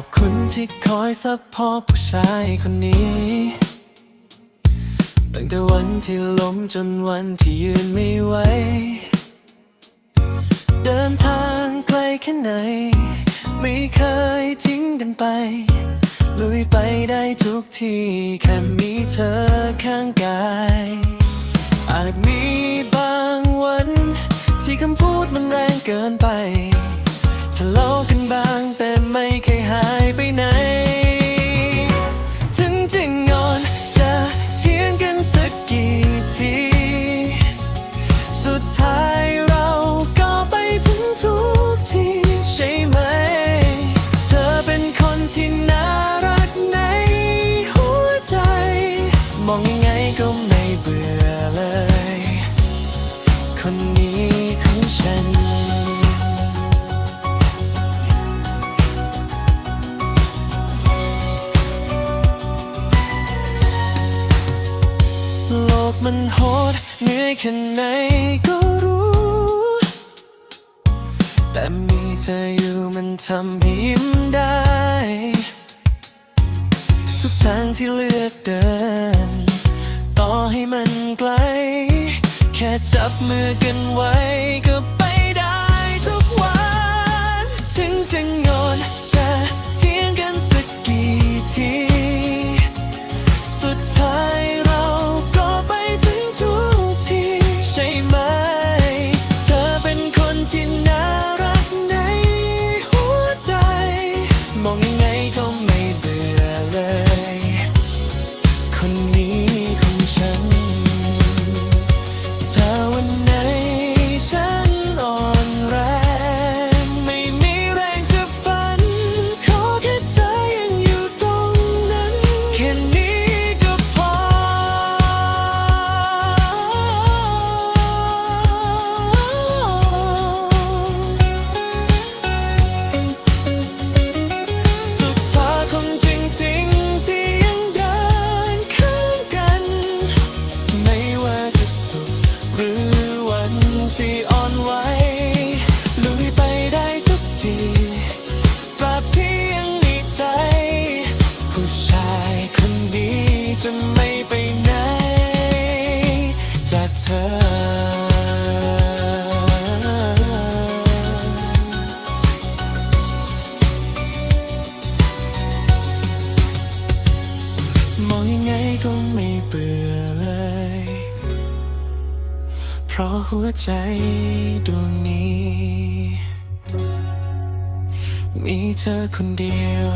อบคุณที่คอยซัพพอร์ตผู้ชายคนนี้ ตั้งแต่วันที่ล้มจนวันที่ยืนไม่ไหว เดินทางไกลแค่ไหน ไม่เคยทิ้งกันไป ลุยไปได้ทุกที่ แค่มีเธอข้างกาย อาจมีบางวัน ที่คำพูดมันแรงเกินไปทะเลาะกันบ้างแต่ไม่เคย ไปไหน ถึงจะงอนจะเถียงกันสักกี่ที สุดท้าย มันโหดเหนื่อยแค่ไหนก็รู้ แต่มีเธออยู่มันทำให้ยิ้มได้ ทุกทางที่เลือกเดิน ต่อให้มันไกล แค่จับมือกันไว้ จะไม่ไปไหน จากเธอ มองยังไงก็ไม่เบื่อเลย เพราะหัวใจดวงนี้ มีเธอคนเดียว